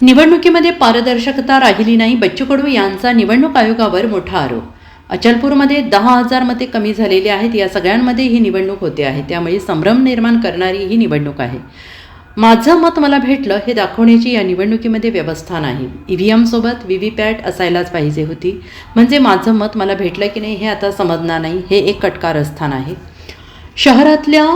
निवडणुकीमध्ये पारदर्शकता राहिली नाही बच्चू कडू यांचा निवडणूक आयोगावर मोठा आरोप. अचलपूरमध्ये दहा हजार मते कमी झालेली आहेत या सगळ्यांमध्ये ही निवडणूक होते आहे. त्यामुळे संभ्रम निर्माण करणारी ही निवडणूक आहे. माझं मत मला भेटलं हे दाखवण्याची या निवडणुकीमध्ये व्यवस्था नाही. ई व्ही एमसोबत व्ही व्ही पॅट असायलाच पाहिजे होती. म्हणजे माझं मत मला भेटलं की नाही हे आता समजणार नाही. हे एक कटकारस्थान आहे. शहरातल्या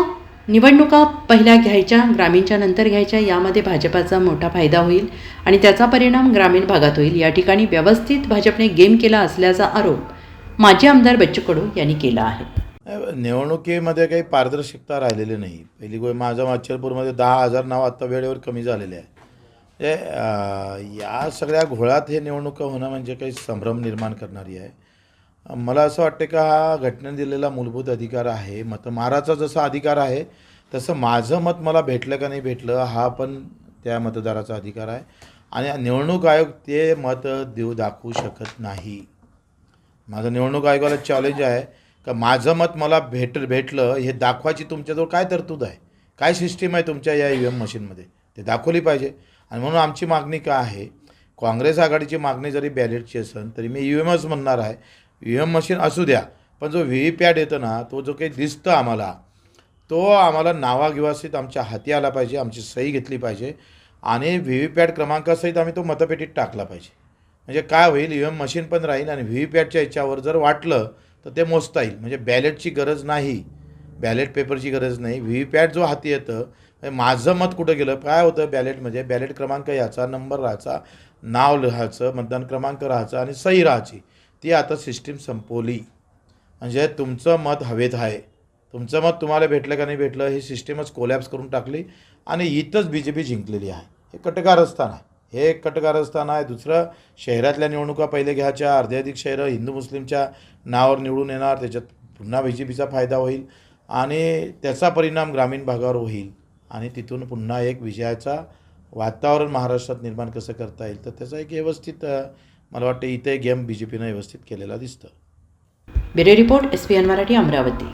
निवडणुका पहिल्या घ्यायच्या ग्रामीणच्या नंतर घ्यायच्या यामध्ये भाजपाचा मोठा फायदा होईल आणि त्याचा परिणाम ग्रामीण भागात होईल. या ठिकाणी व्यवस्थित भाजपने गेम केला असल्याचा आरोप माजी आमदार बच्चू कडू यांनी केला आहे. निवडणुकीमध्ये काही पारदर्शकता राहिलेली नाही. पहिली गोष्ट माझ्या अचलपूरमध्ये दहा हजार नाव आत्ता वेळेवर कमी झालेले आहे म्हणजे, या सगळ्या घोळात हे निवडणुका होणं म्हणजे काही संभ्रम निर्माण करणारी आहे. मला असं वाटतं का हा घटनेने दिलेला मूलभूत अधिकार आहे. मत माराचा जसा अधिकार आहे तसं माझं मत मला भेटलं का नाही भेटलं हा पण त्या मतदाराचा अधिकार आहे. आणि निवडणूक आयोग ते मत देऊ दाखवू शकत नाही. माझं निवडणूक आयोगाला चॅलेंज आहे का माझं मत मला भेट भेटलं हे दाखवायची तुमच्याजवळ काय तरतूद आहे? काय सिस्टीम आहे तुमच्या या ई व्ही एम मशीनमध्ये? ते दाखवली पाहिजे. आणि म्हणून आमची मागणी काय आहे? काँग्रेस आघाडीची मागणी जरी बॅलेटची असेल तरी मी ई व्ही एमच म्हणणार आहे. व्ही एम मशीन असू द्या पण जो व्ही व्ही पॅड येतो ना तो जो काही दिसतं आम्हाला तो आम्हाला नावागिवासित आमच्या हाती आला पाहिजे आमची सही घेतली पाहिजे आणि व्ही व्ही पॅड क्रमांकासहित आम्ही तो मतपेटीत टाकला पाहिजे. म्हणजे काय होईल ई व्ही एम मशीन पण राहील आणि व्ही व्ही पॅडच्या याच्यावर जर वाटलं तर ते मोजता येईल. म्हणजे बॅलेटची गरज नाही. बॅलेट पेपरची गरज नाही. व्ही व्ही पॅड जो हाती येतं म्हणजे माझं मत कुठं गेलं काय होतं बॅलेटमध्ये म्हणजे, बॅलेट क्रमांक याचा नंबर राहायचा नाव लिहायचं मतदान क्रमांक राहायचा आणि सही राहायची. ती आता सिस्टीम संपवली. म्हणजे तुमचं मत हवेत आहे. तुमचं मत तुम्हाला भेटलं का नाही भेटलं ही सिस्टीमच कोलॅप्स करून टाकली आणि इथंच बी जे पी जिंकलेली आहे. हे कटकारस्थान आहे. हे एक कटकारस्थान आहे. दुसरं शहरातल्या निवडणुका पहिले घ्यायच्या अर्धे अधिक शहरं हिंदू मुस्लिमच्या नावावर निवडून येणार त्याच्यात पुन्हा बी जे पीचा फायदा होईल आणि त्याचा परिणाम ग्रामीण भागावर होईल. आणि तिथून पुन्हा एक विजयाचा वातावरण महाराष्ट्रात निर्माण कसं करता येईल तर त्याचा एक व्यवस्थित मला वाटतं इथे गेम बी जे पीनं व्यवस्थित केलेला दिसतं. Bureau report S P N Marathi Amravati.